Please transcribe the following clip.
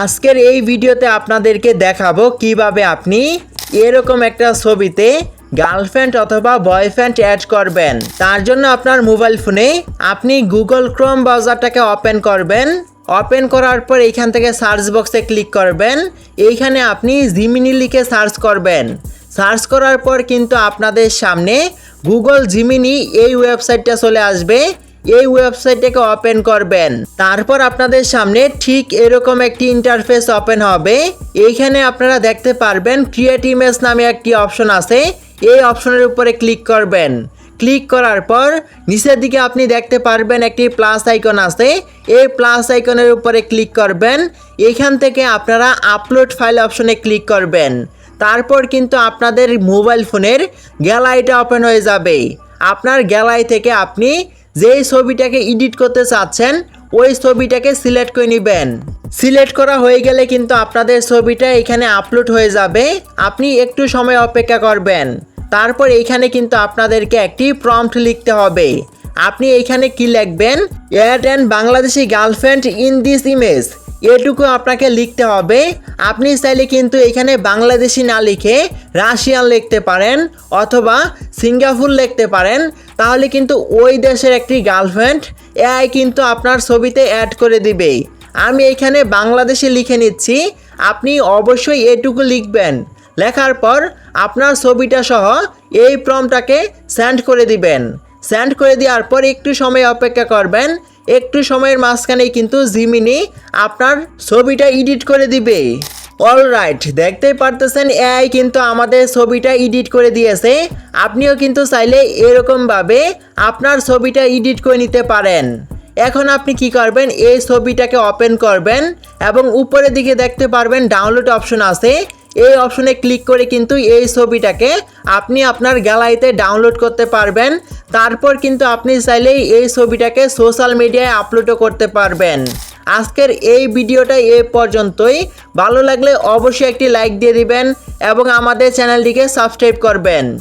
আজকের এই ভিডিওতে আপনাদেরকে দেখাবো কীভাবে আপনি এরকম একটা ছবিতে গার্লফ্রেন্ড অথবা বয়ফ্রেন্ড অ্যাড করবেন। তার জন্য আপনার মোবাইল ফোনে আপনি গুগল ক্রোম ব্রাউজারটাকে ওপেন করবেন। ওপেন করার পর এইখান থেকে সার্চ বক্সে ক্লিক করবেন। এইখানে আপনি জিমিনি লিখে সার্চ করবেন। সার্চ করার পর কিন্তু আপনাদের সামনে গুগল জিমিনি এই ওয়েবসাইটটা চলে আসবে। এই ওয়েবসাইটটাকে ওপেন করবেন। তারপর আপনাদের সামনে ঠিক এরকম একটি ইন্টারফেস ওপেন হবে। এইখানে আপনারা দেখতে পারবেন ক্রিয়েট ইমেজ নামে একটি অপশন আছে। এই অপশনের উপরে ক্লিক করবেন। ক্লিক করার পর নিচের দিকে আপনি দেখতে পারবেন একটি প্লাস আইকন আছে। এই প্লাস আইকনের উপরে ক্লিক করবেন। এখান থেকে আপনারা আপলোড ফাইল অপশনে ক্লিক করবেন। তারপর কিন্তু আপনাদের মোবাইল ফোনের গ্যালারিটা ওপেন হয়ে যাবে। আপনার গ্যালারি থেকে আপনি যেই ছবিটাকে এডিট করতে চাচ্ছেন, ওই ছবিটাকে সিলেক্ট করে নেবেন। সিলেক্ট করা হয়ে গেলে কিন্তু আপনাদের ছবিটা এখানে আপলোড হয়ে যাবে। আপনি একটু সময় অপেক্ষা করবেন। তারপর এইখানে কিন্তু আপনাদেরকে একটি প্রম্পট লিখতে হবে। আপনি এইখানে কি লিখবেন? Air and Bangladeshi girlfriend in this image এটুকু আপনাকে লিখতে হবে। আপনি চাইলে কিন্তু এখানে বাংলাদেশি না লিখে রাশিয়ান লিখতে পারেন অথবা সিঙ্গাপুর লিখতে পারেন। তাহলে কিন্তু ওই দেশের একটি গার্লফ্রেন্ড এআই কিন্তু আপনার ছবিতে অ্যাড করে দিবে। আমি এখানে বাংলাদেশে লিখে নিচ্ছি। আপনি অবশ্যই এটুকু লিখবেন। লেখার পর আপনার ছবিটা সহ এই প্রমটাকে সেন্ড করে দিবেন। সেন্ড করে দেওয়ার পর একটু সময় অপেক্ষা করবেন। একটু সময়ের মাঝখানেই কিন্তু জিমিনি আপনার ছবিটা এডিট করে দিবে। অলরাইট দেখতেই পারতেছেন, এআই কিন্তু আমাদের ছবিটা এডিট করে দিয়েছে। আপনিও কিন্তু চাইলে এরকমভাবে আপনার ছবিটা এডিট করে নিতে পারেন। এখন আপনি কি করবেন, এই ছবিটাকে ওপেন করবেন এবং উপরের দিকে দেখতে পারবেন ডাউনলোড অপশন আছে। এই অপশনে ক্লিক করে কিন্তু এই ছবিটাকে আপনি আপনার গ্যালারিতে ডাউনলোড করতে পারবেন। তারপর কিন্তু আপনি চাইলেই এই ছবিটাকে সোশ্যাল মিডিয়ায় আপলোডও করতে পারবেন। আজকের এই ভিডিওটা এ পর্যন্তই। ভালো লাগলে অবশ্যই একটি লাইক দিয়ে দিবেন এবং আমাদের চ্যানেলটিকে সাবস্ক্রাইব করবেন।